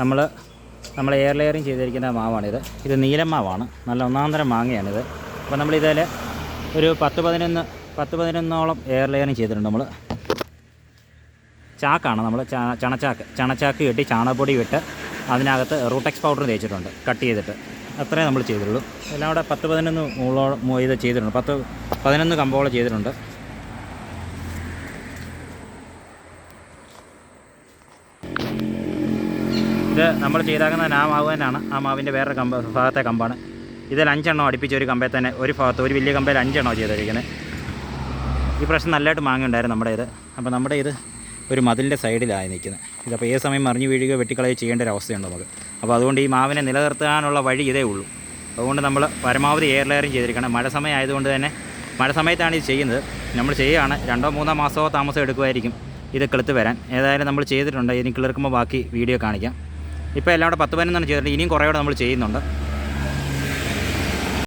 നമ്മൾ നമ്മൾ air layering ചെയ്തിരിക്കുന്ന മാവാണിത്. ഇത് നീലം മാവാണ്. നല്ല ഒന്നാന്തരം മാങ്ങയാണിത്. അപ്പോൾ നമ്മളിതിൽ ഒരു പത്ത് പതിനൊന്ന് പത്ത് പതിനൊന്നോളം എയർ ലെയറിങ് ചെയ്തിട്ടുണ്ട് നമ്മൾ ചാക്കാണ് നമ്മൾ ചണച്ചാക്ക്. ചണച്ചാക്ക് കെട്ടി ചാണകപ്പൊടി വിട്ട് അതിനകത്ത് റൂട്ടെക്സ് പൗഡർ തേച്ചിട്ടുണ്ട് കട്ട് ചെയ്തിട്ട്. അത്രേ നമ്മൾ ചെയ്തിട്ടുള്ളൂ. എല്ലാം കൂടെ പത്ത് പതിനൊന്ന് മൂളോളം ഇത് ചെയ്തിട്ടുണ്ട്. പത്ത് പതിനൊന്ന് കമ്പോളം ചെയ്തിട്ടുണ്ട്. ഇത് നമ്മൾ ചെയ്താക്കുന്ന ആ മാവ് തന്നെയാണ്. ആ മാവിന്റെ വേറെ കമ്പ ഭാഗത്തെ കമ്പാണ്. ഇതിൽ അഞ്ചെണ്ണം അടുപ്പിച്ച് ഒരു കമ്പേ തന്നെ ഒരു ഭാഗത്ത് ഒരു വലിയ കമ്പയിൽ അഞ്ചെണ്ണം ചെയ്തിരിക്കുന്നത് ഈ പ്രശ്നം നല്ലതായിട്ട് മാങ്ങുണ്ടായിരുന്നു നമ്മുടെ ഇത്. അപ്പോൾ നമ്മുടെ ഇത് ഒരു മതിലിന്റെ സൈഡിലായി നിൽക്കുന്നത് ഇതപ്പോൾ ഏത് സമയം മറിഞ്ഞു വീഴുകയോ വെട്ടിക്കളയോ ചെയ്യേണ്ട ഒരു അവസ്ഥയുണ്ട് നമുക്ക്? അപ്പോൾ അതുകൊണ്ട് ഈ മാവിനെ നിലനിർത്താനുള്ള വഴി ഇതേ ഉള്ളൂ. അതുകൊണ്ട് നമ്മൾ പരമാവധി എയർ ലെയറിങ് ചെയ്തിരിക്കണം. മഴ സമയം ആയതുകൊണ്ട് തന്നെ മഴ സമയത്താണ് ഇത് ചെയ്യുന്നത്. നമ്മൾ ചെയ്യുകയാണ്. രണ്ടോ മൂന്നോ മാസമോ താമസം എടുക്കുമായിരിക്കും ഇത് കിളുത്ത് വരാൻ. ഏതായാലും നമ്മൾ ചെയ്തിട്ടുണ്ട്. ഇനി കിളിർക്കുമ്പോൾ ബാക്കി വീഡിയോ കാണിക്കാം. ഇപ്പോൾ എല്ലാം കൂടെ പത്ത് പതിനൊന്നാണ് ചെയ്തിട്ടുണ്ട് ഇനിയും കുറേ കൂടെ നമ്മൾ ചെയ്യുന്നുണ്ട്.